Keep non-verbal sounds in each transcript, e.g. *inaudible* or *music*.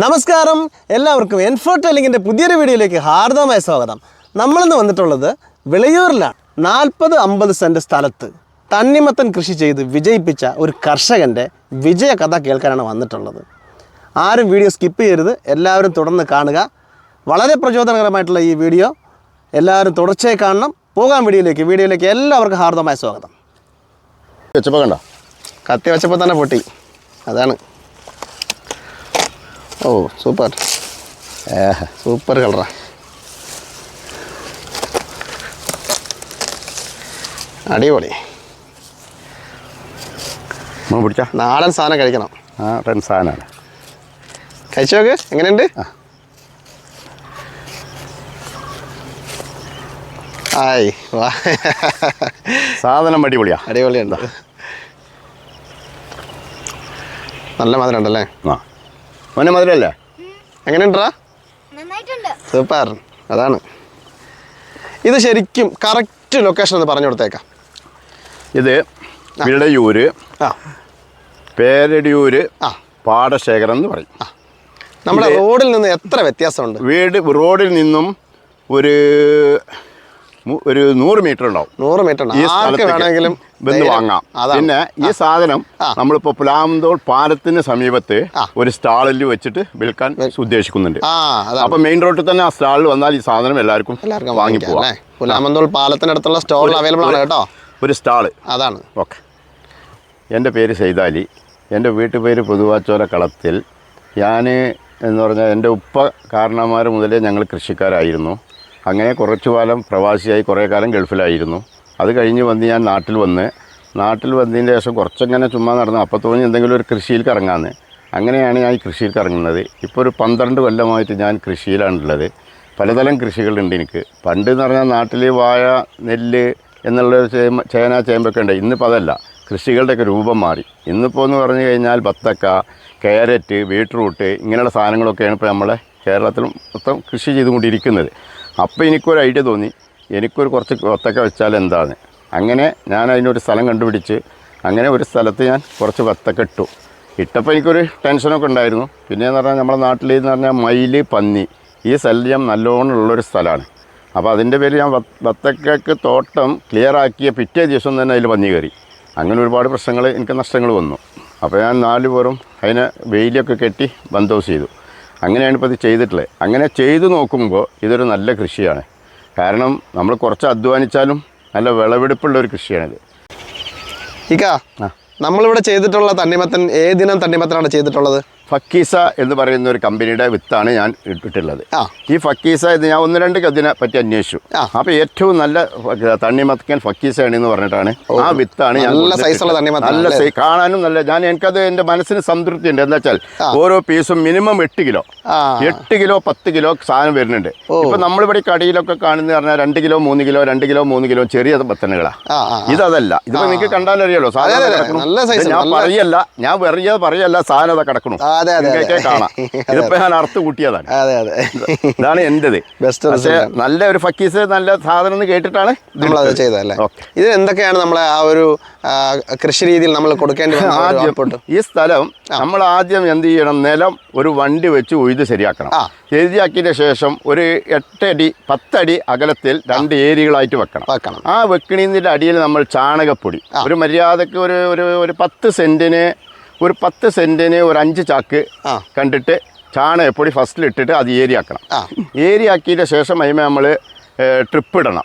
നമസ്കാരം. എല്ലാവർക്കും എൻഫോർട്ടെലിങ്ങിന്റെ പുതിയൊരു വീഡിയോയിലേക്ക് ഹാർദമായ സ്വാഗതം. നമ്മളിന്ന് വന്നിട്ടുള്ളത് വിളയൂരിലാണ്. നാൽപ്പത് അമ്പത് സെന്റ് സ്ഥലത്ത് തണ്ണിമത്തൻ കൃഷി ചെയ്ത് വിജയിപ്പിച്ച ഒരു കർഷകന്റെ വിജയ കഥ കേൾക്കാനാണ് വന്നിട്ടുള്ളത്. ആരും വീഡിയോ സ്കിപ്പ് ചെയ്യരുത്. എല്ലാവരും തുടർന്ന് കാണുക. വളരെ പ്രചോദനകരമായിട്ടുള്ള ഈ വീഡിയോ. എല്ലാവരും തുടർച്ചയായി കാണണം. പോകാൻ വീഡിയോയിലേക്ക്. വീഡിയോയിലേക്ക് എല്ലാവർക്കും ഹാർദമായ സ്വാഗതം. വെച്ചപ്പോൾ കണ്ടോ? കത്തി വെച്ചപ്പോൾ തന്നെ പൊട്ടി. അതാണ്. ഓ സൂപ്പർ. ഏഹ് സൂപ്പർ കളറാ. അടിപൊളി. പിടിച്ച? നാടൻ സാധനം കഴിക്കണം. നാടൻ ടെൻ സാധനമാണ്. കഴിച്ചു നോക്ക് എങ്ങനെയുണ്ട് ആയി വാ. സാധനം അടിപൊളിയാ. അടിപൊളിയുണ്ടോ. നല്ല മധുരം ഉണ്ടല്ലേ? ആ. മോനെ മധുരല്ലേ? എങ്ങനെയുണ്ടാ നന്നായിട്ടുണ്ട്. സൂപ്പർ. അതാണ്. ഇത് ശരിക്കും കറക്റ്റ് ലൊക്കേഷൻ ഒന്ന് പറഞ്ഞു കൊടുത്തേക്കാം. ഇത് വിളയൂര് ആ. പേരടിയൂര് ആ. പാടശേഖരം എന്ന് പറയും. നമ്മുടെ റോഡിൽ നിന്ന് എത്ര വ്യത്യാസമുണ്ട്? വീട് റോഡിൽ നിന്നും ഒരു ഒരു നൂറ് മീറ്റർ ഉണ്ടാവും. നൂറ് മീറ്റർ വേണമെങ്കിലും ബന്ധു വാങ്ങാം. പിന്നെ ഈ സാധനം. നമ്മളിപ്പോ പുലാമന്തോൾ പാലത്തിന് സമീപത്ത് ഒരു സ്റ്റാളിൽ വെച്ചിട്ട് വിൽക്കാൻ ഉദ്ദേശിക്കുന്നുണ്ട്. ആ അതാണ്. അപ്പൊ മെയിൻ റോഡിൽ തന്നെ ആ സ്റ്റാളിൽ വന്നാൽ ഈ സാധനം എല്ലാവർക്കും വാങ്ങി പോവാം പുലാമന്തോൾ പാലത്തിനടുത്തുള്ള സ്റ്റോറിൽ അവൈലബിൾ ആണ് കേട്ടോ. ഒരു സ്റ്റാൾ. അതാണ്. ഓക്കെ. എന്റെ പേര് സൈതാലി എന്റെ വീട്ടുപേര് പൊതുവാച്ചോല കളത്തിൽ. ഞാൻ എന്ന് പറഞ്ഞാൽ എന്റെ ഉപ്പ കാരണന്മാർ മുതലേ ഞങ്ങൾ കൃഷിക്കാരായിരുന്നു. അങ്ങനെ കുറച്ചു കാലം പ്രവാസിയായി കുറേ കാലം ഗൾഫിലായിരുന്നു. അത് കഴിഞ്ഞ് വന്ന് ഞാൻ നാട്ടിൽ വന്ന് നാട്ടിൽ വന്നതിന് ശേഷം കുറച്ചങ്ങനെ ചുമ്മാ നടന്നു അപ്പോൾ തോന്നി എന്തെങ്കിലും ഒരു കൃഷിയിൽ കറങ്ങാന്ന്. അങ്ങനെയാണ് ഞാൻ ഈ കൃഷിയിൽ കറങ്ങുന്നത്. ഇപ്പോൾ ഒരു പന്ത്രണ്ട് കൊല്ലമായിട്ട് ഞാൻ കൃഷിയിലാണുള്ളത്. പലതരം കൃഷികളുണ്ട് എനിക്ക്. പണ്ട് എന്ന് പറഞ്ഞാൽ നാട്ടിൽ വാഴ നെല്ല് എന്നുള്ള ഒരു ചേമ ചേന ചേമ്പൊക്കെ ഉണ്ട്. ഇന്നിപ്പോൾ അതല്ല. കൃഷികളുടെയൊക്കെ രൂപം മാറി. ഇന്നിപ്പോൾ എന്ന് പറഞ്ഞു കഴിഞ്ഞാൽ ബത്തക്ക ക്യാരറ്റ് ബീട്രൂട്ട് ഇങ്ങനെയുള്ള സാധനങ്ങളൊക്കെയാണ് ഇപ്പോൾ നമ്മളെ കേരളത്തിൽ മൊത്തം കൃഷി ചെയ്തുകൊണ്ടിരിക്കുന്നത്. അപ്പോൾ എനിക്കൊരു ഐഡിയ തോന്നി. എനിക്കൊരു കുറച്ച് വത്തക്ക വെച്ചാൽ എന്താണ് അങ്ങനെ ഞാൻ അതിനൊരു സ്ഥലം കണ്ടുപിടിച്ച് അങ്ങനെ ഒരു സ്ഥലത്ത് ഞാൻ കുറച്ച് വത്തക്ക ഇട്ടു. ഇട്ടപ്പോൾ എനിക്കൊരു ടെൻഷനൊക്കെ ഉണ്ടായിരുന്നു. പിന്നെയെന്ന് പറഞ്ഞാൽ നമ്മുടെ നാട്ടിൽ എന്ന് പറഞ്ഞാൽ മയിൽ പന്നി ഈ ശല്യം നല്ലോണം ഉള്ളൊരു സ്ഥലമാണ്. അപ്പോൾ അതിന്റെ പേര് ഞാൻ വത്ത- വത്തക്കയ്ക്ക് തോട്ടം ക്ലിയർ ആക്കിയ പിറ്റേ ദിവസം തന്നെ അതിൽ പന്നി കയറി. അങ്ങനെ ഒരുപാട് പ്രശ്നങ്ങൾ എനിക്ക് നഷ്ടങ്ങൾ വന്നു. അപ്പോൾ ഞാൻ നാല് അതിനെ വെയിലൊക്കെ കെട്ടി ബന്ദോസ് ചെയ്തു. അങ്ങനെയാണ് ഇപ്പോൾ ഇത് ചെയ്തിട്ടുള്ളത്. അങ്ങനെ ചെയ്തു നോക്കുമ്പോൾ ഇതൊരു നല്ല കൃഷിയാണ്. കാരണം നമ്മൾ കുറച്ച് അധ്വാനിച്ചാലും നല്ല വിളവെടുപ്പുള്ള ഒരു കൃഷിയാണിത്. ഇക്ക. നമ്മളിവിടെ ചെയ്തിട്ടുള്ള തണ്ണിമത്തൻ ഏതിനം തണ്ണിമത്തനാണ് ചെയ്തിട്ടുള്ളത്? ഫക്കീസ എന്ന് പറയുന്ന ഒരു കമ്പനിയുടെ വിത്താണ് ഞാൻ ഇട്ടിട്ടുള്ളത്. ഈ ഫക്കീസ ഇത് ഞാൻ ഒന്ന് രണ്ട് ഇതിനെ പറ്റി അന്വേഷിച്ചു. അപ്പൊ അപ്പോൾ ഏറ്റവും നല്ല തണ്ണിമത്തക്കൻ ഫക്കീസയാണ് എന്ന് പറഞ്ഞിട്ടാണ് ആ വിത്താണ് നല്ല സൈസുള്ള തണ്ണിമത്തൻ നല്ല കാണാനും നല്ല ഞാൻ എനിക്കത് എന്റെ മനസ്സിന് സംതൃപ്തി ഉണ്ട്. എന്താ വെച്ചാൽ ഓരോ പീസും മിനിമം എട്ട് കിലോ. എട്ട് കിലോ പത്ത് കിലോ സാധനം വരുന്നുണ്ട്. ഇപ്പൊ നമ്മളിവിടെ കടയിലൊക്കെ കാണുന്ന പറഞ്ഞാൽ രണ്ട് കിലോ മൂന്ന് കിലോ രണ്ട് കിലോ മൂന്ന് കിലോ ചെറിയ ആ ഇതല്ല ഇതിപ്പോ നിങ്ങൾക്ക് കണ്ടാലറിയാലോ സാധനം ഞാൻ പറയല്ല. ഞാൻ വെറിയ പറയല്ല സാധനം കിടക്കണു. അതെ, അതെ, കാണാം. *laughs* ഇതിപ്പോ ഞാൻ അറുത്ത് കൂട്ടിയതാണ്. അതെ അതെ. ഇതാണ് എന്റേത്. *laughs* ബെസ്റ്റ് നല്ല ഒരു ഫക്കീസ് നല്ല സാധനം എന്ന് കേട്ടിട്ടാണ് നമ്മളത്. ചെയ്തതല്ലേ? ഇത് എന്തൊക്കെയാണ് നമ്മളെ ആ ഒരു കൃഷി രീതിയിൽ നമ്മൾ കൊടുക്കേണ്ടി ആദ്യം ഈ സ്ഥലം നമ്മൾ ആദ്യം എന്ത് ചെയ്യണം? നിലം ഒരു വണ്ടി വെച്ച് ഉഴുത് ശരിയാക്കണം. ശരിയാക്കിയതിന് ശേഷം ഒരു എട്ടടി പത്തടി അകലത്തിൽ രണ്ട് ഏരിയകളായിട്ട് വെക്കണം. വെക്കണം. ആ വെക്കണീന്നിന്റെ അടിയിൽ നമ്മൾ ചാണകപ്പൊടി. ഒരു മര്യാദയ്ക്ക് ഒരു ഒരു പത്ത് സെന്റിന് ഒരു പത്ത് സെന്റിന് ഒരു അഞ്ച് ചാക്ക് കണ്ടിട്ട് ചാണകപ്പൊടി ഫസ്റ്റിൽ ഇട്ടിട്ട് അത് ഏരിയാക്കണം. ആ. ഏരിയാക്കിയതിന് ശേഷം അതിന് നമ്മൾ ട്രിപ്പ് ഇടണം.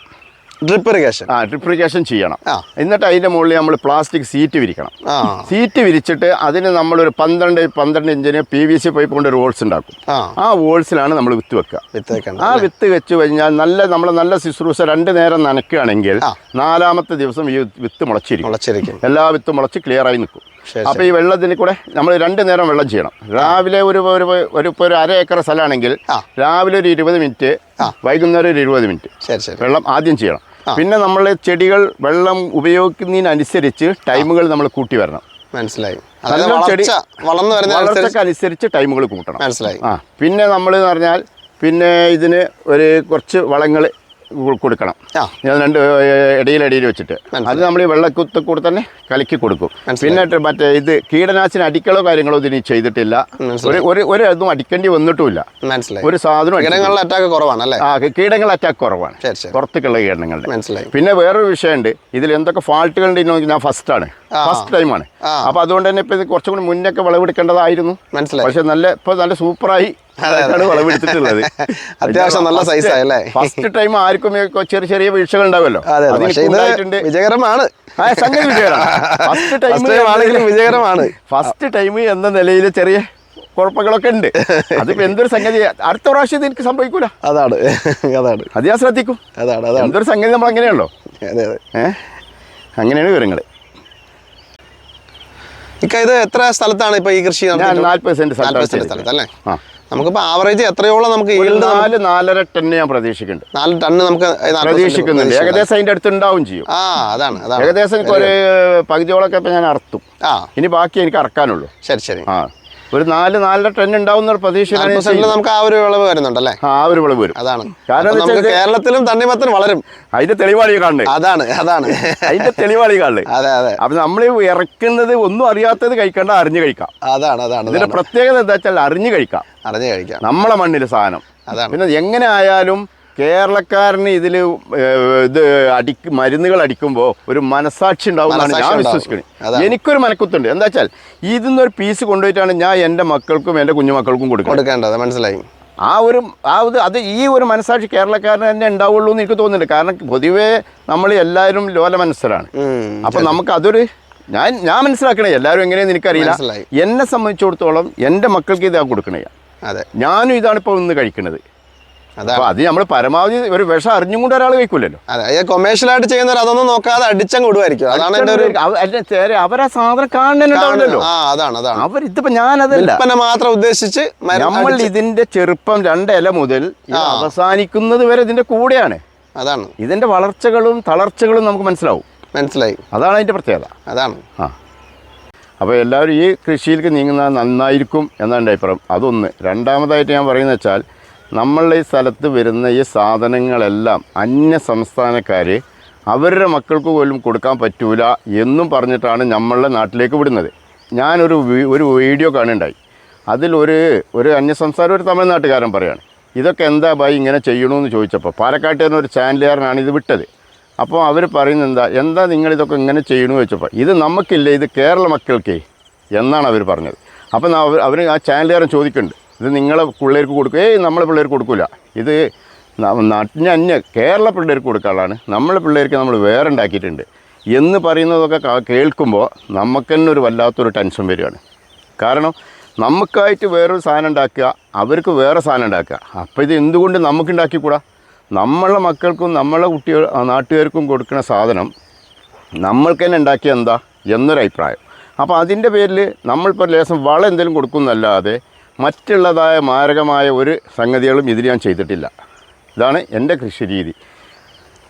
ഡ്രിപ്പ് ഇറിഗേഷൻ ആ ട്രിപ്രിക്കേഷൻ ചെയ്യണം. ആ. എന്നിട്ട് അതിന്റെ മുകളിൽ നമ്മൾ പ്ലാസ്റ്റിക് സീറ്റ് വിരിക്കണം. ആ. സീറ്റ് വിരിച്ചിട്ട് അതിന് നമ്മളൊരു പന്ത്രണ്ട് പന്ത്രണ്ട് ഇഞ്ചിന് പി വി സി പൈപ്പ് കൊണ്ട് ഒരു ഹോൾസ് ഉണ്ടാക്കും. ആ. ആ ഹോൾസിലാണ് നമ്മൾ വിത്ത് വെക്കുക. വിത്ത് വെക്കണം ആ വിത്ത് വെച്ച് കഴിഞ്ഞാൽ നല്ല നമ്മൾ നല്ല ശുശ്രൂഷ രണ്ട് നേരം നനയ്ക്കുകയാണെങ്കിൽ നാലാമത്തെ ദിവസം ഈ വിത്ത് മുളച്ചിരിക്കും. മുളച്ചിരിക്കും. എല്ലാ വിത്തും മുളച്ച് ക്ലിയർ ആയി നിൽക്കും. അപ്പോൾ ഈ വെള്ളത്തിന് കൂടെ നമ്മൾ രണ്ട് നേരം വെള്ളം ചെയ്യണം. രാവിലെ ഒരു ഒരു ഒരു ഇപ്പോൾ ഒരു അര ഏക്കർ സ്ഥലമാണെങ്കിൽ രാവിലെ ഒരു ഇരുപത് മിനിറ്റ് വൈകുന്നേരം ഒരു ഇരുപത് മിനിറ്റ് ശരി ശരി. വെള്ളം ആദ്യം ചെയ്യണം. പിന്നെ നമ്മൾ ചെടികൾ വെള്ളം ഉപയോഗിക്കുന്നതിനനുസരിച്ച് ടൈമുകൾ നമ്മൾ കൂട്ടി വരണം. മനസ്സിലായി. ചെടി വളർന്നു വരുന്ന അനുസരിച്ച് ടൈമുകൾ കൂട്ടണം. മനസ്സിലായി. ആ. പിന്നെ നമ്മൾ എന്ന് പറഞ്ഞാൽ പിന്നെ ഇതിന് ഒരു കുറച്ച് വളങ്ങൾ കൊടുക്കണം. ഞാൻ രണ്ട് ഇടയിലടിയിൽ വെച്ചിട്ട്. അത് നമ്മൾ ഈ വെള്ളക്കുത്ത് കൂടെ തന്നെ കലക്കി കൊടുക്കും. പിന്നെ മറ്റേ ഇത് കീടനാശിനി അടിക്കളോ കാര്യങ്ങളോ ഇതിന് ചെയ്തിട്ടില്ല. ഒരു ഒരു ഇതും അടിക്കേണ്ടി വന്നിട്ടുമില്ല. മനസ്സിലായി. ഒരു സാധനം. കീടങ്ങളുടെ അറ്റാക്ക് കുറവാണ് അല്ലേ? ആ കീടങ്ങൾ അറ്റാക്ക് കുറവാണ്. പുറത്തേക്കുള്ള കീടങ്ങളുടെ. മനസ്സിലായി. പിന്നെ വേറൊരു വിഷയമുണ്ട്. ഇതിൽ എന്തൊക്കെ ഫാൾട്ടുകൾ ഉണ്ടെന്ന് ഞാൻ ഫസ്റ്റ് ആണ്. ഫസ്റ്റ് ടൈമാണ്. അപ്പോൾ അതുകൊണ്ട് തന്നെ ഇപ്പോൾ ഇത് കുറച്ചും കൂടി മുന്നൊക്കെ വിളവെടുക്കേണ്ടതായിരുന്നു. മനസ്സിലായി. പക്ഷെ നല്ല ഇപ്പോൾ നല്ല സൂപ്പറായി വിളവെടുത്തിട്ടുള്ളത്. *laughs* അത്യാവശ്യം നല്ല സൈസ് ആയി അല്ലേ? ഫസ്റ്റ് ടൈം ആർക്കും ചെറിയ ചെറിയ വീഴ്ചകൾ ഉണ്ടാവുമല്ലോ. വിജയകരമാണ്. സംഗതി വിജയകരമാണ്. ഫസ്റ്റ് ടൈം ആണെങ്കിലും വിജയകരമാണ്. ഫസ്റ്റ് ടൈം എന്ന നിലയിൽ ചെറിയ കുഴപ്പങ്ങളൊക്കെ ഉണ്ട്. അതിപ്പോ എന്തൊരു സംഗതി? അടുത്ത പ്രാവശ്യം ഇത് എനിക്ക് സംഭവിക്കൂല. അതാണ്. അതാണ്. അത് ഞാൻ ശ്രദ്ധിക്കും. അതാണ് അതാണ്. എന്തൊരു സംഗതി നമ്മൾ അങ്ങനെയാണല്ലോ? അതെ അതെ ഏഹ് അങ്ങനെയാണ് വിവരങ്ങൾ ഇത് എത്ര സ്ഥലത്താണ് ഇപ്പൊ ഈ കൃഷി നാല്പത് സെന്റ് സ്ഥലത്ത് അല്ലേ ആ. നമുക്കിപ്പോ ആവറേജ് എത്രയോളം നമുക്ക് നാല് നാലര ടണ്ണ് ഞാൻ പ്രതീക്ഷിക്കുന്നുണ്ട്. നാല് ടണ്ണ് നമുക്ക് പ്രതീക്ഷിക്കുന്നുണ്ട്. ഏകദേശം അതിന്റെ അടുത്ത് ഉണ്ടാവും ചെയ്യും. ആ അതാണ് അതാണ്. ഏകദേശം ഒരു പകുതിയോളൊക്കെ ഇപ്പൊ ഞാൻ അറുത്തും. ആ. ഇനി ബാക്കി എനിക്ക് അറക്കാനുള്ളൂ. ശരി ശരി. ആ. ഒരു നാല് നാലര ടൺ ഉണ്ടാവുന്ന ഒരു പ്രതീക്ഷയിലാണ്. നമുക്ക് ആ ഒരു വിളവ് വരുന്നുണ്ടല്ലേ ആ ആ ഒരു വിളവ് വരും. അതാണ്. കാരണം നമുക്ക് കേരളത്തിലും തണ്ണിമത്തൻ വളരും. അതിന്റെ തെളിവാളി കാണുന്നത്. അതാണ് അതാണ്. അതിന്റെ തെളിവാളി കാണേ കാണുന്നത്. അതെ അതെ. അപ്പൊ നമ്മൾ ഇറക്കുന്നത് ഒന്നും അറിയാത്തത് കഴിക്കേണ്ട അറിഞ്ഞു കഴിക്കാം. അതാണ് അതാണ് ഇതിന്റെ പ്രത്യേകത എന്താ വെച്ചാൽ അറിഞ്ഞു കഴിക്കാം. അറിഞ്ഞു കഴിക്കാം. നമ്മളെ മണ്ണിൽ സാധനം. അതാണ്. പിന്നെ എങ്ങനെ ആയാലും കേരളക്കാരന് ഇതിൽ ഇത് അടിക്ക് മരുന്നുകൾ അടിക്കുമ്പോൾ ഒരു മനസാക്ഷി ഉണ്ടാവും എന്നാണ് ഞാൻ വിശ്വസിക്കുന്നു വിശ്വസിക്കുന്നത്. എനിക്കൊരു മനക്കുത്തുണ്ട്. എന്താ വെച്ചാൽ ഇതിൽ നിന്നൊരു പീസ് കൊണ്ടുപോയിട്ടാണ് ഞാൻ എന്റെ മക്കൾക്കും എന്റെ കുഞ്ഞുമക്കൾക്കും കൊടുക്കുന്നത്. കൊടുക്കേണ്ടത് മനസ്സിലായി. ആ ഒരു ആ ഇത് അത് ഈ ഒരു മനസാക്ഷി കേരളക്കാരന് തന്നെ ഉണ്ടാവുള്ളൂ എന്ന് എനിക്ക് തോന്നുന്നുണ്ട്. കാരണം പൊതുവേ നമ്മൾ എല്ലാവരും ലോല മനസ്സരാണ്. ഉം. അപ്പം നമുക്ക് അതൊരു ഞാൻ ഞാൻ മനസ്സിലാക്കണേ. എല്ലാവരും എങ്ങനെയെന്ന് എനിക്കറിയില്ല. എന്നെ സംബന്ധിച്ചിടത്തോളം എന്റെ മക്കൾക്ക് ഇതാ കൊടുക്കണേ. അതെ. ഞാനും ഇതാണ് ഇപ്പോൾ ഇന്ന് കഴിക്കുന്നത് അപ്പോൾ അത് നമ്മൾ പരമാവധി ഒരു വിഷം അറിഞ്ഞും കൊണ്ട് ഒരാൾ കഴിക്കൂലല്ലോ. അതെ ആയിട്ട് ചെയ്യുന്നവർ അതൊന്നും നോക്കാതെ അടിച്ചങ്ങ് വിടുമായിരിക്കും അതാണ് എന്റെ ഒരു അവരാ സാധനം കാണുന്നുണ്ടാവില്ലല്ലോ അതാണ് അതാണ്. അവർ ഇതിപ്പോ ഞാനതല്ല. വിൽപ്പന മാത്രം ഉദ്ദേശിച്ച് നമ്മൾ ഇതിന്റെ ചെറുപ്പം രണ്ട് ഇല മുതൽ അവസാനിക്കുന്നത് വരെ ഇതിന്റെ കൂടെയാണ്. അതാണ്. ഇതിന്റെ വളർച്ചകളും തളർച്ചകളും നമുക്ക് മനസ്സിലാവും. മനസ്സിലായി. അതാണ് അതിന്റെ പ്രത്യേകത. അതാണ്. ആ. അപ്പോൾ എല്ലാവരും ഈ കൃഷിയിലേക്ക് നീങ്ങുന്നത് നന്നായിരിക്കും എന്നാണ് എന്റെ അഭിപ്രായം. അതൊന്ന്. രണ്ടാമതായിട്ട് ഞാൻ പറയുന്നത് വെച്ചാൽ നമ്മളുടെ ഈ സ്ഥലത്ത് വരുന്ന ഈ സാധനങ്ങളെല്ലാം അന്യ സംസ്ഥാനക്കാർ അവരുടെ മക്കൾക്ക് പോലും കൊടുക്കാൻ പറ്റൂല എന്നും പറഞ്ഞിട്ടാണ് നമ്മളുടെ നാട്ടിലേക്ക് വിടുന്നത്. ഞാനൊരു ഒരു വീഡിയോ കാണുണ്ടായി അതിൽ ഒരു ഒരു അന്യസംസ്ഥാനം ഒരു തമിഴ്നാട്ടുകാരൻ പറയാണ് ഇതൊക്കെ എന്താ ഭായി ഇങ്ങനെ ചെയ്യണമെന്ന് ചോദിച്ചപ്പോൾ പാലക്കാട്ടുകാരൻ ഒരു ചാനലുകാരനാണ് ഇത് വിട്ടത്. അപ്പോൾ അവർ പറയുന്നത് എന്താ എന്താ നിങ്ങൾ ഇതൊക്കെ ഇങ്ങനെ ചെയ്യണമെന്ന് ചോദിച്ചപ്പോൾ ഇത് നമുക്കില്ല ഇത് കേരള മക്കൾക്കേ? എന്നാണ് അവർ പറഞ്ഞത്. അപ്പം അവർ അവർ ആ ചാനലുകാരൻ ചോദിക്കുന്നുണ്ട് ഇത് നിങ്ങളെ പിള്ളേർക്ക് കൊടുക്കുക ഏയ് നമ്മളെ പിള്ളേർക്ക് കൊടുക്കില്ല ഇത് അന്യ കേരള പിള്ളേർക്ക് കൊടുക്കാനുള്ളതാണ് നമ്മളെ പിള്ളേർക്ക് നമ്മൾ വേറെ ഉണ്ടാക്കിയിട്ടുണ്ട്. എന്ന് പറയുന്നതൊക്കെ കേൾക്കുമ്പോൾ നമുക്ക് തന്നെ ഒരു വല്ലാത്തൊരു ടെൻഷൻ വരികയാണ്. കാരണം നമുക്കായിട്ട് വേറൊരു സാധനം ഉണ്ടാക്കുക അവർക്ക് വേറെ സാധനം ഉണ്ടാക്കുക. അപ്പോൾ ഇത് എന്തുകൊണ്ട് നമുക്ക് ഉണ്ടാക്കിക്കൂടാ? നമ്മളെ മക്കൾക്കും നമ്മളെ കുട്ടികൾ നാട്ടുകാർക്കും കൊടുക്കുന്ന സാധനം നമ്മൾക്ക് തന്നെ ഉണ്ടാക്കിയ എന്താ? എന്നൊരു അഭിപ്രായം അപ്പോൾ അതിന്റെ പേരിൽ നമ്മളിപ്പോൾ ലേശം വളം എന്തെങ്കിലും കൊടുക്കുന്നല്ലാതെ മറ്റുള്ളതായ മാരകമായ ഒരു സംഗതികളും ഇതിൽ ഞാൻ ചെയ്തിട്ടില്ല. ഇതാണ് എന്റെ കൃഷി രീതി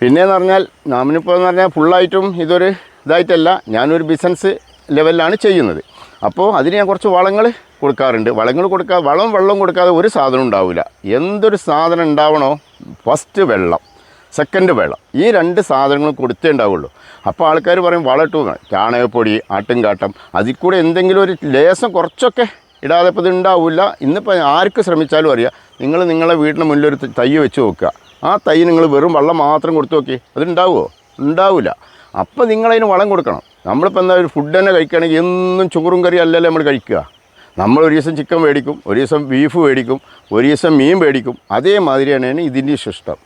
പിന്നെയെന്ന് പറഞ്ഞാൽ നാമിനിപ്പോൾ എന്ന് പറഞ്ഞാൽ ഫുള്ളായിട്ടും ഇതൊരു ഇതായിട്ടല്ല. ഞാനൊരു ബിസിനസ് ലെവലിലാണ് ചെയ്യുന്നത്. അപ്പോൾ അതിന് ഞാൻ കുറച്ച് വളങ്ങൾ കൊടുക്കാറുണ്ട്. വളങ്ങൾ കൊടുക്കാ വളം വെള്ളം കൊടുക്കാതെ ഒരു സാധനം ഉണ്ടാവില്ല എന്തൊരു സാധനം ഉണ്ടാവണോ? ഫസ്റ്റ് വെള്ളം സെക്കൻഡ് വെള്ളം. ഈ രണ്ട് സാധനങ്ങൾ കൊടുത്തേ ഉണ്ടാവുള്ളൂ. അപ്പോൾ ആൾക്കാർ പറയും വളം ഇട്ടു ചാണകപ്പൊടി ചാണകപ്പൊടി ആട്ടുംകാട്ടം അതിൽ കൂടെ എന്തെങ്കിലും ഒരു ലേശം കുറച്ചൊക്കെ ഇടാതെ ഇപ്പോൾ ഇത് ഉണ്ടാവില്ല ഇന്നിപ്പോൾ ആർക്ക് ശ്രമിച്ചാലും അറിയാം. നിങ്ങൾ നിങ്ങളെ വീടിന് മുന്നിൽ ഒരു തൈ വെച്ച് നോക്കുക ആ തൈ നിങ്ങൾ വെറും വെള്ളം മാത്രം കൊടുത്തു നോക്കി. അതുണ്ടാവുമോ ഉണ്ടാവില്ല അപ്പോൾ നിങ്ങളതിന് വളം കൊടുക്കണം. നമ്മളിപ്പോൾ എന്താ ഒരു ഫുഡ് തന്നെ കഴിക്കുകയാണെങ്കിൽ എന്നും ചോറും കറി അല്ലല്ലേ നമ്മൾ കഴിക്കുക. നമ്മൾ ഒരു ദിവസം ചിക്കൻ മേടിക്കും ഒരു ദിവസം ബീഫ് മേടിക്കും ഒരു ദിവസം മീൻ മേടിക്കും. അതേമാതിരിയാണ് ഇതിന്റെ സിസ്റ്റം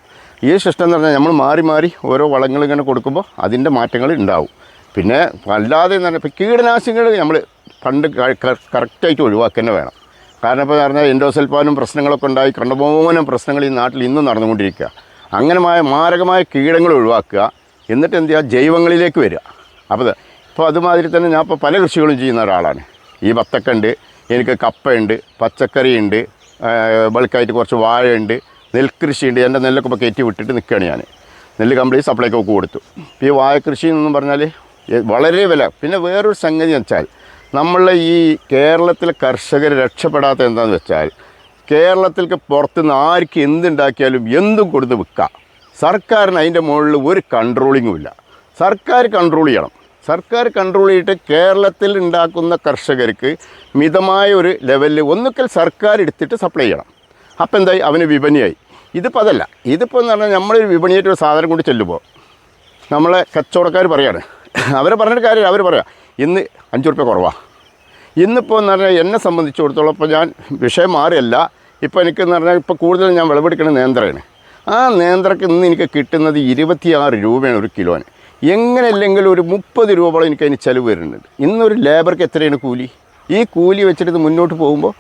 ഈ സിസ്റ്റം എന്ന് പറഞ്ഞാൽ നമ്മൾ മാറി മാറി ഓരോ വളങ്ങൾ ഇങ്ങനെ കൊടുക്കുമ്പോൾ അതിന്റെ മാറ്റങ്ങൾ ഉണ്ടാവും. പിന്നെ അല്ലാതെ പറഞ്ഞാൽ ഇപ്പോൾ കീടനാശിനികൾ നമ്മൾ പണ്ട് കറക്റ്റായിട്ട് ഒഴിവാക്കുക തന്നെ വേണം. കാരണം ഇപ്പോൾ പറഞ്ഞാൽ എൻഡോസൽഫാനും പ്രശ്നങ്ങളൊക്കെ ഉണ്ടായി കണ്ടുപോകാനും പ്രശ്നങ്ങൾ ഈ നാട്ടിൽ ഇന്നും നടന്നുകൊണ്ടിരിക്കുക. അങ്ങനെമായ മാരകമായ കീടങ്ങൾ ഒഴിവാക്കുക. എന്നിട്ട് എന്ത് ചെയ്യുക? ജൈവങ്ങളിലേക്ക് വരിക. അപ്പോൾ ഇപ്പോൾ അതുമാതിരി തന്നെ ഞാൻ ഇപ്പോൾ പല കൃഷികളും ചെയ്യുന്ന ഒരാളാണ്. ഈ വത്തക്കുണ്ട് എനിക്ക് കപ്പയുണ്ട് പച്ചക്കറിയുണ്ട് ബൾക്കായിട്ട് കുറച്ച് വാഴയുണ്ട് നെൽകൃഷിയുണ്ട്. എന്റെ നെല്ലൊക്കെ ഇപ്പോൾ കയറ്റി വിട്ടിട്ട് നിൽക്കുകയാണ് ഞാൻ. നെല്ല് കംപ്ലീറ്റ് സപ്ലൈക്കൊക്കെ കൊടുത്തു. ഈ വാഴ കൃഷി എന്നും പറഞ്ഞാൽ വളരെ വില. പിന്നെ വേറൊരു സംഗതി വെച്ചാൽ നമ്മളെ ഈ കേരളത്തിലെ കർഷകർ രക്ഷപ്പെടാത്ത എന്താണെന്ന് വെച്ചാൽ കേരളത്തിലേക്ക് പുറത്തുനിന്ന് ആർക്ക് എന്തുണ്ടാക്കിയാലും എന്തും കൊടുത്ത് വിൽക്കാം. സർക്കാരിന് അതിന്റെ മുകളിൽ ഒരു കൺട്രോളിങ്ങും ഇല്ല. സർക്കാർ കൺട്രോൾ ചെയ്യണം. സർക്കാർ കൺട്രോൾ ചെയ്തിട്ട് കേരളത്തിൽ ഉണ്ടാക്കുന്ന കർഷകർക്ക് മിതമായ ഒരു ലെവലിൽ ഒന്നുകിൽ സർക്കാർ എടുത്തിട്ട് സപ്ലൈ ചെയ്യണം. അപ്പോൾ എന്തായി? അവന് വിപണിയായി. ഇതിപ്പോൾ അതല്ല. ഇതിപ്പോൾ എന്ന് പറഞ്ഞാൽ നമ്മളൊരു വിപണിയായിട്ട് ഒരു സാധനം കൊണ്ട് ചെല്ലുമ്പോൾ നമ്മളെ കച്ചവടക്കാർ പറയാണ് അവരെ പറഞ്ഞിട്ട് കാര്യമില്ല അവർ പറയാം ഇന്ന് അഞ്ച് റുപ്യ കുറവാണ് ഇന്നിപ്പോൾ എന്ന് പറഞ്ഞാൽ എന്നെ സംബന്ധിച്ചിടത്തോളം ഇപ്പോൾ ഞാൻ വിഷയം മാറിയല്ല. ഇപ്പോൾ എനിക്കെന്ന് പറഞ്ഞാൽ ഇപ്പോൾ കൂടുതൽ ഞാൻ വിളവെടുക്കുന്ന നേന്ത്രയാണ്. ആ നേന്ത്രക്ക് ഇന്ന് എനിക്ക് കിട്ടുന്നത് ഇരുപത്തിയാറ് രൂപയാണ് ഒരു കിലോന്. എങ്ങനെയല്ലെങ്കിൽ ഒരു മുപ്പത് രൂപയോളം എനിക്ക് അതിന് ചിലവ് വരുന്നുണ്ട്. ഇന്നൊരു ലേബർക്ക് എത്രയാണ് കൂലി? ഈ കൂലി വെച്ചിട്ട് ഇത് മുന്നോട്ട് പോകുമ്പോൾ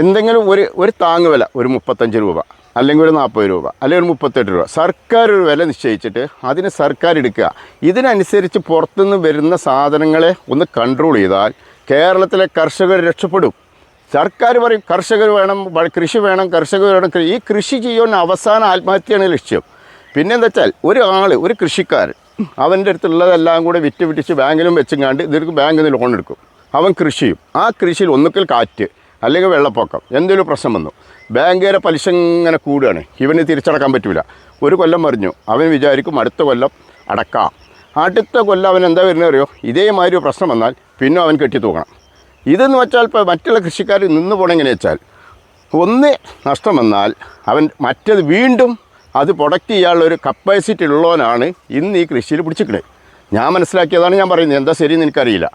എന്തെങ്കിലും ഒരു ഒരു താങ്ങ് വില ഒരു മുപ്പത്തഞ്ച് രൂപ. അല്ലെങ്കിൽ ഒരു നാൽപ്പത് രൂപ അല്ലെങ്കിൽ ഒരു മുപ്പത്തെട്ട് രൂപ. സർക്കാർ ഒരു വില നിശ്ചയിച്ചിട്ട് അതിന് സർക്കാർ എടുക്കുക. ഇതിനനുസരിച്ച് പുറത്തുനിന്ന് വരുന്ന സാധനങ്ങളെ ഒന്ന് കൺട്രോൾ ചെയ്താൽ കേരളത്തിലെ കർഷകർ രക്ഷപ്പെടും. സർക്കാർ പറയും കർഷകർ വേണം കൃഷി വേണം കർഷകർ വേണം ഈ കൃഷി ചെയ്യുന്ന അവസാന ആത്മഹത്യയാണ് ലക്ഷ്യം. പിന്നെന്താ വെച്ചാൽ ഒരാൾ ഒരു കൃഷിക്കാരൻ അവന്റെ അടുത്തുള്ളതെല്ലാം കൂടെ വിറ്റ് വിറ്റിച്ച് ബാങ്കിലും വെച്ചുങ്ങാണ്ട് ഇതിൽ ബാങ്കിൽ നിന്ന് ലോൺ എടുക്കും. അവൻ കൃഷിയും. ആ കൃഷിയിൽ ഒന്നുകിൽ കാറ്റ് അല്ലെങ്കിൽ വെള്ളപ്പൊക്കം എന്തെങ്കിലും പ്രശ്നം വന്നു. ബാങ്കുകാരെ പലിശ ഇങ്ങനെ കൂടുകയാണ്. ഇവന് തിരിച്ചടക്കാൻ പറ്റില്ല ഒരു കൊല്ലം മറിഞ്ഞു. അവൻ വിചാരിക്കും അടുത്ത കൊല്ലം അടക്കാം. അടുത്ത കൊല്ലം അവൻ എന്താ വരുന്നത് അറിയോ? ഇതേമാതിരി പ്രശ്നം വന്നാൽ പിന്നെ അവൻ കെട്ടി തൂക്കണം ഇതെന്ന് വെച്ചാൽ ഇപ്പോൾ മറ്റുള്ള കൃഷിക്കാർ നിന്ന് പോണെങ്ങനെ വെച്ചാൽ ഒന്ന് നഷ്ടം വന്നാൽ അവൻ മറ്റത് വീണ്ടും അത് പ്രൊഡക്റ്റ് ചെയ്യാനുള്ള ഒരു കപ്പാസിറ്റി ഉള്ളവനാണ് ഇന്ന് ഈ കൃഷിയിൽ പിടിച്ചിക്കണത് ഞാൻ മനസ്സിലാക്കിയതാണ് ഞാൻ പറയുന്നത്. എന്താ ശരിയെന്ന് എനിക്കറിയില്ല.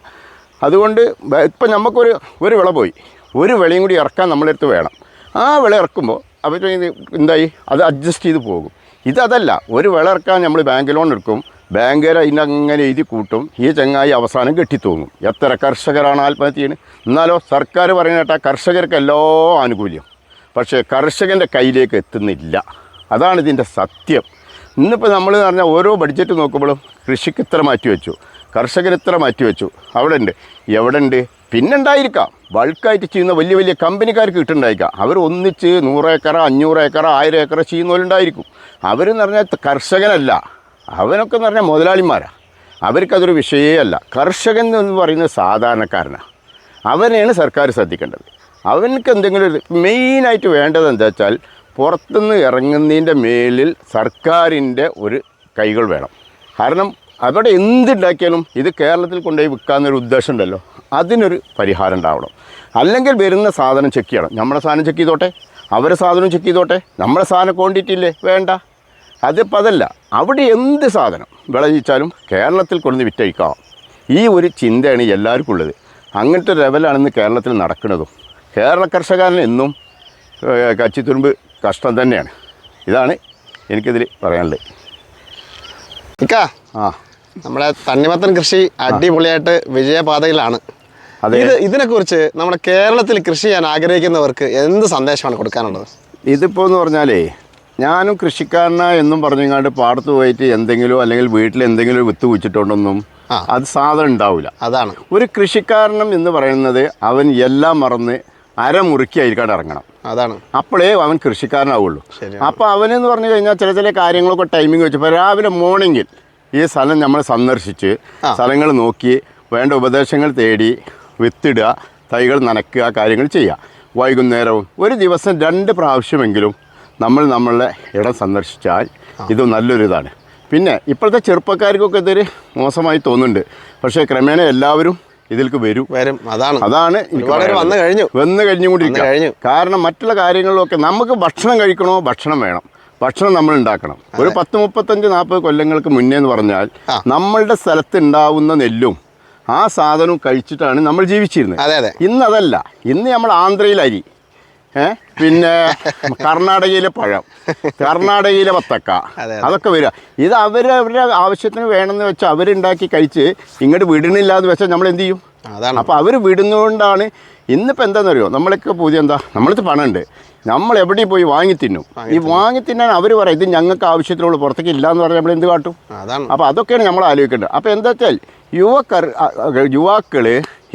അതുകൊണ്ട് ഇപ്പം നമുക്കൊരു ഒരു വിള പോയി. ഒരു വിളയും കൂടി ഇറക്കാൻ നമ്മളെടുത്ത് വേണം. ആ വിള ഇറക്കുമ്പോൾ അവർ എന്തായി? അത് അഡ്ജസ്റ്റ് ചെയ്ത് പോകും. ഇതല്ല ഒരു വിള ഇറക്കാൻ നമ്മൾ ബാങ്ക് ലോൺ എടുക്കും. ബാങ്കുകാർ അതിനങ്ങനെ എഴുതി കൂട്ടും. ഈ ചങ്ങായി അവസാനം കെട്ടിത്തൂങ്ങും. എത്ര കർഷകരാണ് ആത്മഹത്യ എന്നാലോ സർക്കാർ പറയുന്ന കേട്ടാൽ കർഷകർക്ക് എല്ലാ ആനുകൂല്യം. പക്ഷേ കർഷകന്റെ കയ്യിലേക്ക് എത്തുന്നില്ല. അതാണ് ഇതിന്റെ സത്യം. ഇന്നിപ്പോൾ നമ്മൾ പറഞ്ഞാൽ ഓരോ ബഡ്ജറ്റ് നോക്കുമ്പോഴും കൃഷിക്ക് ഇത്ര മാറ്റി വെച്ചു. കർഷകർ ഇത്ര മാറ്റി വെച്ചു. അവിടെ ഉണ്ട് എവിടെ ഉണ്ട് പിന്നെ ഉണ്ടായിരിക്കാം ബൾക്കായിട്ട് ചെയ്യുന്ന വലിയ വലിയ കമ്പനിക്കാർക്ക് കിട്ടുന്നുണ്ടായിരിക്കാം അവർ ഒന്നിച്ച് നൂറ് ഏക്കറ അഞ്ഞൂറ് ഏക്കറ ആയിരം ഏക്കറ ചെയ്യുന്നവരുണ്ടായിരിക്കും. അവരെന്ന് പറഞ്ഞാൽ കർഷകനല്ല. അവനൊക്കെ എന്ന് പറഞ്ഞാൽ മുതലാളിമാരാണ് അവർക്കതൊരു വിഷയമേ അല്ല. കർഷകൻ എന്ന് പറയുന്നത് സാധാരണക്കാരനാണ് അവനെയാണ് സർക്കാർ ശ്രദ്ധിക്കേണ്ടത്. അവനക്ക് എന്തെങ്കിലും മെയിനായിട്ട് വേണ്ടത് എന്താ വെച്ചാൽ പുറത്തുനിന്ന് ഇറങ്ങുന്നതിന്റെ മേലിൽ സർക്കാരിന്റെ ഒരു കൈകൾ വേണം. കാരണം അവിടെ എന്തുണ്ടാക്കിയാലും ഇത് കേരളത്തിൽ കൊണ്ടുപോയി വിൽക്കാമെന്നൊരു ഉദ്ദേശം ഉണ്ടല്ലോ അതിനൊരു പരിഹാരം ഉണ്ടാവണം. അല്ലെങ്കിൽ വരുന്ന സാധനം ചെക്ക് ചെയ്യണം. നമ്മുടെ സാധനം ചെക്ക് ചെയ്തോട്ടെ? അവരെ സാധനം ചെക്ക് ചെയ്തോട്ടെ? നമ്മുടെ സാധനം ക്വാണ്ടിറ്റി ഇല്ലേ വേണ്ട. അതിപ്പോൾ അതല്ല. അവിടെ എന്ത് സാധനം വിളയിച്ചാലും കേരളത്തിൽ കൊണ്ടുവന്ന് വിറ്റഴിക്കാം. ഈ ഒരു ചിന്തയാണ് എല്ലാവർക്കും ഉള്ളത് അങ്ങനത്തെ ലെവലാണ് ഇന്ന് കേരളത്തിൽ നടക്കുന്നതും. കേരള കർഷകന് എന്നും കച്ചിത്തുരുമ്പ് കഷ്ടം തന്നെയാണ്. ഇതാണ് എനിക്കിതിൽ പറയാനുള്ളത്. ഇക്ക ആ. നമ്മുടെ തണ്ണിമത്തൻ കൃഷി അടിപൊളിയായിട്ട് വിജയപാതയിലാണ്. ഇത് ഇതിനെക്കുറിച്ച് നമ്മുടെ കേരളത്തിൽ കൃഷി ചെയ്യാൻ ആഗ്രഹിക്കുന്നവർക്ക് എന്ത് സന്ദേശമാണ് കൊടുക്കാനുള്ളത്? ഇതിപ്പോ എന്ന് പറഞ്ഞാലേ ഞാനും കൃഷിക്കാരനാ എന്നും പറഞ്ഞങ്ങാണ്ട് പാടത്ത് പോയിട്ട് എന്തെങ്കിലും അല്ലെങ്കിൽ വീട്ടിൽ എന്തെങ്കിലും വിത്ത് കുഴിച്ചിട്ടുണ്ടെന്നും അത് സാധനം ഉണ്ടാവില്ല അതാണ്. ഒരു കൃഷിക്കാരനും എന്ന് പറയുന്നത് അവൻ എല്ലാം മറന്ന് അരമുറുക്കിയായിരിക്കാണ്ട് ഇറങ്ങണം. അതാണ്. അപ്പോഴേ അവൻ കൃഷിക്കാരനാവുള്ളൂ. അപ്പോൾ അവനെന്ന് പറഞ്ഞു കഴിഞ്ഞാൽ ചില ചില കാര്യങ്ങളൊക്കെ ടൈമിംഗ് വെച്ചപ്പോൾ രാവിലെ മോർണിംഗിൽ ഈ സ്ഥലം നമ്മൾ സന്ദർശിച്ച്. സ്ഥലങ്ങൾ നോക്കി വേണ്ട ഉപദേശങ്ങൾ തേടി വിത്തിടുക തൈകൾ നനയ്ക്കുക കാര്യങ്ങൾ ചെയ്യുക. വൈകുന്നേരവും ഒരു ദിവസം രണ്ട് പ്രാവശ്യമെങ്കിലും നമ്മൾ നമ്മളുടെ ഇടം സന്ദർശിച്ചാൽ ഇത് നല്ലൊരു ഇതാണ്. പിന്നെ ഇപ്പോഴത്തെ ചെറുപ്പക്കാർക്കൊക്കെ ഇതൊരു മോശമായി തോന്നുന്നുണ്ട്. പക്ഷേ ക്രമേണ എല്ലാവരും ഇതിലേക്ക് വരും. വരും. അതാണ്. അതാണ്. വന്നു കഴിഞ്ഞു. വന്ന് കഴിഞ്ഞുകൊണ്ടിരിക്കുക. കഴിഞ്ഞു. കാരണം മറ്റുള്ള കാര്യങ്ങളിലൊക്കെ നമുക്ക് ഭക്ഷണം കഴിക്കണോ? ഭക്ഷണം വേണം. ഭക്ഷണം നമ്മൾ ഉണ്ടാക്കണം. ഒരു പത്ത് മുപ്പത്തഞ്ച് നാൽപ്പത് കൊല്ലങ്ങൾക്ക് മുന്നേ എന്ന് പറഞ്ഞാൽ നമ്മളുടെ സ്ഥലത്ത് ഉണ്ടാവുന്ന നെല്ലും ആ സാധനവും കഴിച്ചിട്ടാണ് നമ്മൾ ജീവിച്ചിരുന്നത് അതെ അതെ. ഇന്ന് അതല്ല ഇന്ന് നമ്മൾ ആന്ധ്രയിൽ അരി ഏ? പിന്നെ കർണാടകയിലെ പഴം കർണാടകയിലെ വത്തക്ക. അതൊക്കെ വരിക. ഇത് അവരവരുടെ ആവശ്യത്തിന് വേണമെന്ന് വെച്ചാൽ അവരുണ്ടാക്കി കഴിച്ച് ഇങ്ങോട്ട് വിടണില്ല എന്ന് വെച്ചാൽ നമ്മൾ എന്ത് ചെയ്യും? അതാണ്. അപ്പോൾ അവർ വിടുന്നതുകൊണ്ടാണ് ഇന്നിപ്പോൾ എന്താണെന്നറിയോ നമ്മളൊക്കെ പുതിയ എന്താ? നമ്മളടുത്ത് പണമുണ്ട് നമ്മൾ എവിടെ പോയി വാങ്ങി തിന്നും. ഈ വാങ്ങി തിന്നാൻ അവർ പറയും ഇത് ഞങ്ങൾക്ക് ആവശ്യത്തിനുള്ള പുറത്തേക്ക് ഇല്ല എന്ന് പറഞ്ഞാൽ നമ്മൾ എന്ത് കാട്ടും? അതാണ്. അപ്പോൾ അതൊക്കെയാണ് നമ്മൾ ആലോചിക്കേണ്ടത്. അപ്പോൾ എന്താ വെച്ചാൽ യുവക്കർ യുവാക്കൾ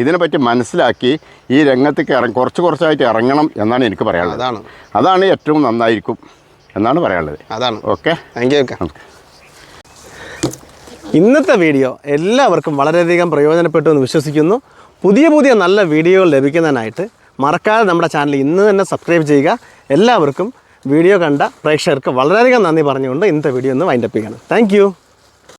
ഇതിനെപ്പറ്റി മനസ്സിലാക്കി ഈ രംഗത്തേക്ക് ഇറങ്ങി കുറച്ച് കുറച്ചായിട്ട് ഇറങ്ങണം എന്നാണ് എനിക്ക് പറയാനുള്ളത്. അതാണ്. അതാണ് ഏറ്റവും നന്നായിരിക്കും എന്നാണ് പറയാനുള്ളത്. അതാണ്. ഓക്കെ? താങ്ക് യു ഇന്നത്തെ വീഡിയോ എല്ലാവർക്കും വളരെയധികം പ്രയോജനപ്പെട്ടു എന്ന് വിശ്വസിക്കുന്നു. പുതിയ പുതിയ നല്ല വീഡിയോകൾ ലഭിക്കുന്നതിനായിട്ട് മറക്കാതെ നമ്മുടെ ചാനൽ ഇന്ന് തന്നെ സബ്സ്ക്രൈബ് ചെയ്യുക. എല്ലാവർക്കും വീഡിയോ കണ്ട പ്രേക്ഷകർക്ക് വളരെയധികം നന്ദി പറഞ്ഞുകൊണ്ട് ഇന്നത്തെ വീഡിയോ ഒന്ന് വൈൻഡപ്പ് ചെയ്യണം. താങ്ക്